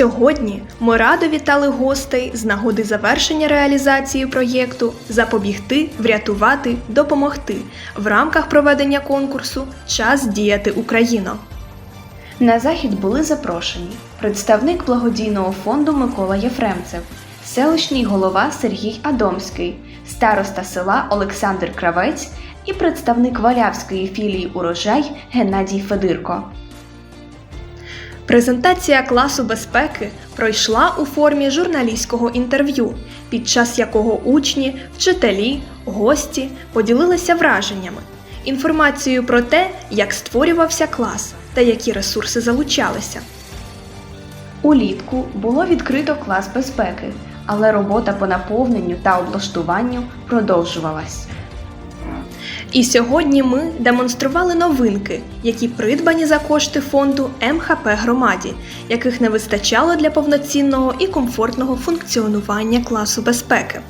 Сьогодні ми радо вітали гостей з нагоди завершення реалізації проєкту Запобігти, врятувати, допомогти в рамках проведення конкурсу Час діяти Україно. На захід були запрошені представник благодійного фонду Микола Єфремцев, селищний голова Сергій Адомський, староста села Олександр Кравець і представник Валявської філії Урожай Геннадій Федирко. Презентація класу безпеки пройшла у формі журналістського інтерв'ю, під час якого учні, вчителі, гості поділилися враженнями, інформацією про те, як створювався клас та які ресурси залучалися. Улітку було відкрито клас безпеки, але робота по наповненню та облаштуванню продовжувалась. І сьогодні ми демонстрували новинки, які придбані за кошти фонду МХП громаді, яких не вистачало для повноцінного і комфортного функціонування класу безпеки.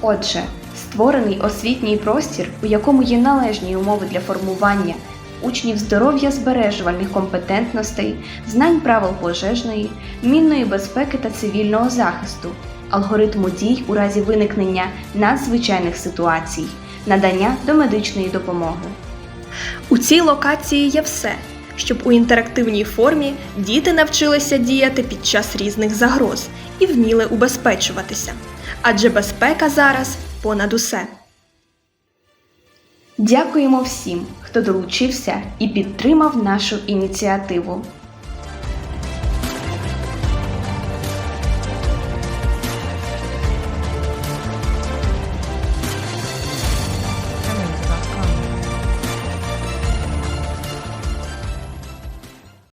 Отже, створений освітній простір, у якому є належні умови для формування учнів здоров'я збережувальних компетентностей, знань правил пожежної, мінної безпеки та цивільного захисту, алгоритму дій у разі виникнення надзвичайних ситуацій, надання домедичної допомоги. У цій локації є все, щоб у інтерактивній формі діти навчилися діяти під час різних загроз і вміли убезпечуватися. Адже безпека зараз понад усе. Дякуємо всім, хто долучився і підтримав нашу ініціативу.